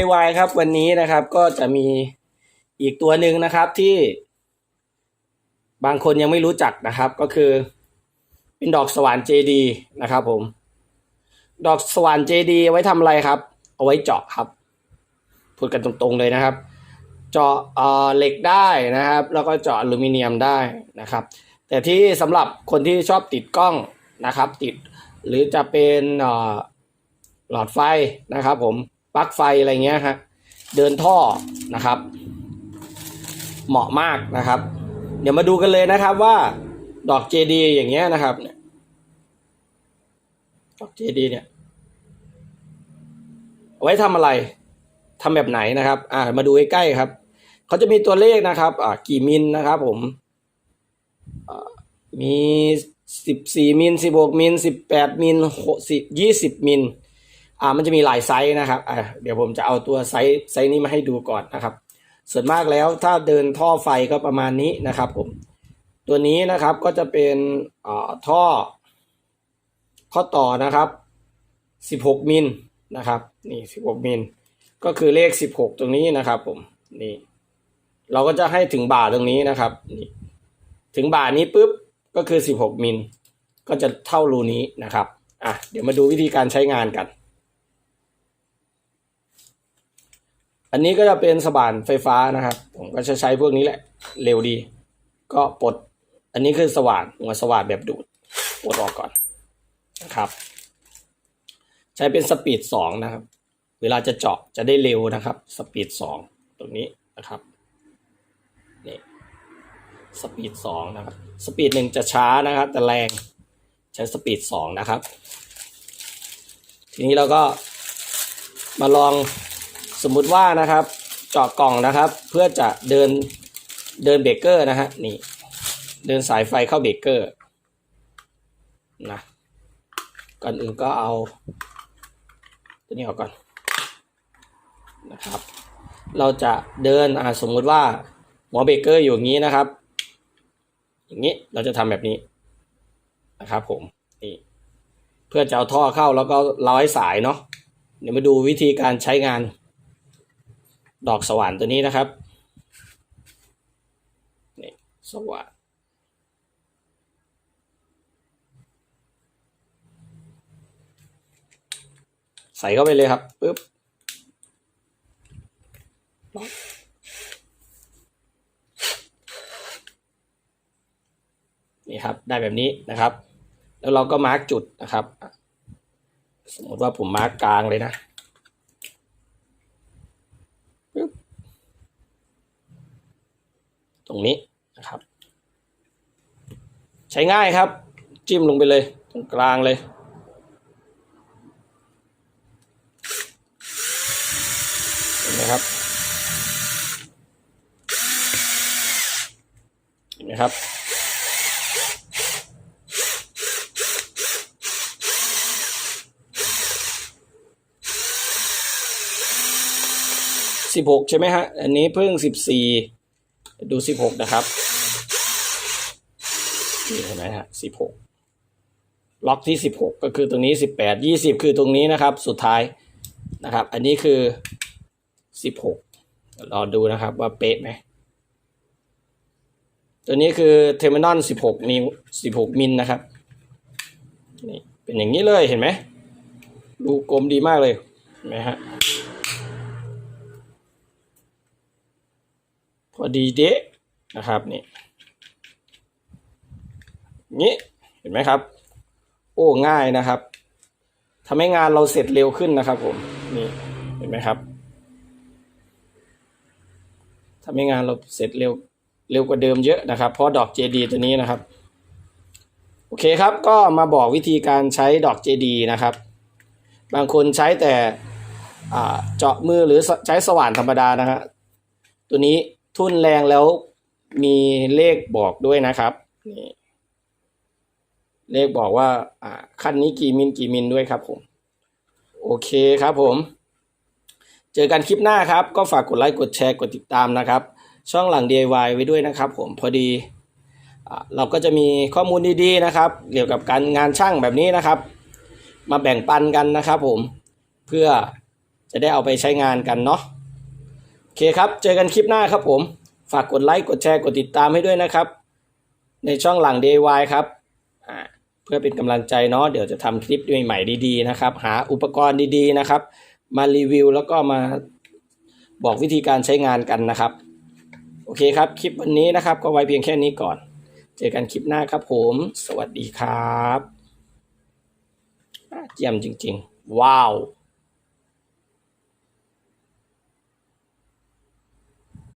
DIY ครับวันนี้นะครับก็จะมีอีกตัวหนึ่งนะครับที่ บางคนยังไม่รู้จักนะครับก็คือ เป็นดอกสว่านเจดีนะครับผม ดอกสว่านเจดีไว้ทำอะไรครับ เอาไว้เจาะครับ พูดกันตรงๆเลยนะครับ เจาะเหล็กได้นะครับ แล้วก็เจาะอลูมิเนียมได้นะครับ แต่ที่สำหรับคนที่ชอบติดกล้องนะครับ ติดหรือจะเป็นหลอดไฟนะครับผม ปลั๊กไฟอะไรเงี้ยฮะเดินท่อนะครับ เหมาะมากนะครับ เดี๋ยวมาดูกันเลยนะครับว่าดอกเจดีอย่างเงี้ยนะครับเนี่ยดอกเจดีเนี่ยไว้ทำอะไรทำแบบไหนนะครับ อ่ามาดูใกล้ๆครับเขาจะมีตัวเลขนะครับ อ่ากี่มิลนะครับ ผมมีสิบสี่มิลสิบหกมิลสิบแปดมิลหกสิบยี่สิบมิล อ่ามันจะมีหลายไซส์นะครับอ่าเดี๋ยวผมจะเอาตัวไซส์ไซส์นี้มาให้ดูก่อนนะครับ ส่วนมากแล้วถ้าเดินท่อไฟก็ประมาณนี้นะครับผมตัวนี้นะครับก็จะเป็นอ่าท่อ ข้อต่อนะครับ 16 มิลนะครับนี่16มิลก็คือเลข 16 ตรงนี้นะครับผมนี่เราก็จะให้ถึงบ่าตรงนี้นะครับนี่ถึงบ่านี้ปุ๊บก็คือ 16 มิลก็จะเท่ารูนี้นะครับอะเดี๋ยวมาดูวิธีการใช้งานกัน อันนี้ก็จะเป็นสว่านไฟฟ้านะครับ ผมก็จะใช้พวกนี้แหละ เร็วดี ก็ปลด อันนี้คือสว่านหัวสว่านแบบดูดปลดออกก่อนนะครับ ใช้เป็นสปีดสองนะครับ เวลาจะเจาะจะได้เร็วนะครับ สปีดสองตรงนี้นะครับนี่สปีดสองนะครับ สปีดหนึ่งจะช้านะครับ แต่แรงใช้สปีดสองนะครับ ทีนี้เราก็มาลอง สมมุติว่านะครับเจาะกล่องนะครับ เพื่อจะเดินเดินเบรกเกอร์นะฮะนี่ เดินสายไฟเข้าเบรกเกอร์นะก่อนอื่นก็เอาตัวนี้ออกก่อนนะครับ เราจะเดินอ่าสมมุติว่าหัวเบรกเกอร์อยู่อย่างนี้นะครับ อย่างนี้เราจะทำแบบนี้นะครับผมนี่เพื่อจะเอาท่อเข้าแล้วก็ร้อยสายเนาะเดี๋ยวมาดูวิธีการใช้งาน ดอกสว่านตัวนี้นะครับนี่สว่านใส่เข้าไปเลยครับปึ๊บนี่ครับได้แบบนี้นะครับ แล้วเราก็มาร์กจุดนะครับ สมมติว่าผมมาร์กกลางเลยนะปึ๊บ ตรงนี้นะครับ ใช้ง่ายครับ จิ้มลงไปเลยตรงกลางเลย เห็นไหมครับ เห็นไหมครับสิบหกใช่ไหมฮะ อันนี้เพิ่งสิบสี่ ดูสิบหกนะครับนี่เห็นไหมฮะสิบหกล็อกที่สิบหกก็คือตรงนี้สิบแปดยี่สิบคือตรงนี้นะครับ สุดท้ายนะครับ อันนี้คือสิบหกรอดูนะครับว่าเป๊ะไหมตัวนี้คือเทอร์มินอลสิบหกนิ้วสิบหกมิลนะครับนี่เป็นอย่างนี้เลยเห็นไหมดูกลมดีมากเลยเห็นไหมฮะ อดีเดะนะครับนี่นี้เห็นไหมครับ โอ้ง่ายนะครับทำให้งานเราเสร็จเร็วขึ้นนะครับผมนี่เห็นไหมครับทำให้งานเราเสร็จเร็วเร็วกว่าเดิมเยอะนะครับ เพราะดอกเจดีตัวนี้นะครับ โอเคครับก็มาบอกวิธีการใช้ดอกเจดีนะครับ บางคนใช้แต่เจาะมือหรือใช้สว่านธรรมดานะฮะตัวนี้ ทุ่นแรงแล้วมีเลขบอกด้วยนะครับนี่เลขบอกว่า อ่าขั้นนี้กี่มิลกี่มิลด้วยครับผม โอเคครับผม เจอกันคลิปหน้าครับ ก็ฝากกดไลค์กดแชร์กดติดตามนะครับ ช่องหลัง DIY ไว้ด้วยนะครับผมพอดีอ่าเราก็จะมีข้อมูลดีๆนะครับ เกี่ยวกับการงานช่างแบบนี้นะครับ มาแบ่งปันกันนะครับผมเพื่อจะได้เอาไปใช้งานกันเนาะ โอเคครับ เจอกันคลิปหน้าครับผม ฝากกดไลค์ กดแชร์ กดติดตามให้ด้วยนะครับ ในช่องหลัง DIY ครับ เพื่อเป็นกำลังใจเนาะ เดี๋ยวจะทำคลิปใหม่ๆดีๆนะครับ หาอุปกรณ์ดีๆนะครับ มารีวิวแล้วก็มาบอกวิธีการใช้งานกันนะครับ โอเคครับ คลิปวันนี้นะครับ ก็ไว้เพียงแค่นี้ก่อน เจอกันคลิปหน้าครับผม สวัสดีครับเยี่ยมจริง ๆ ว้าว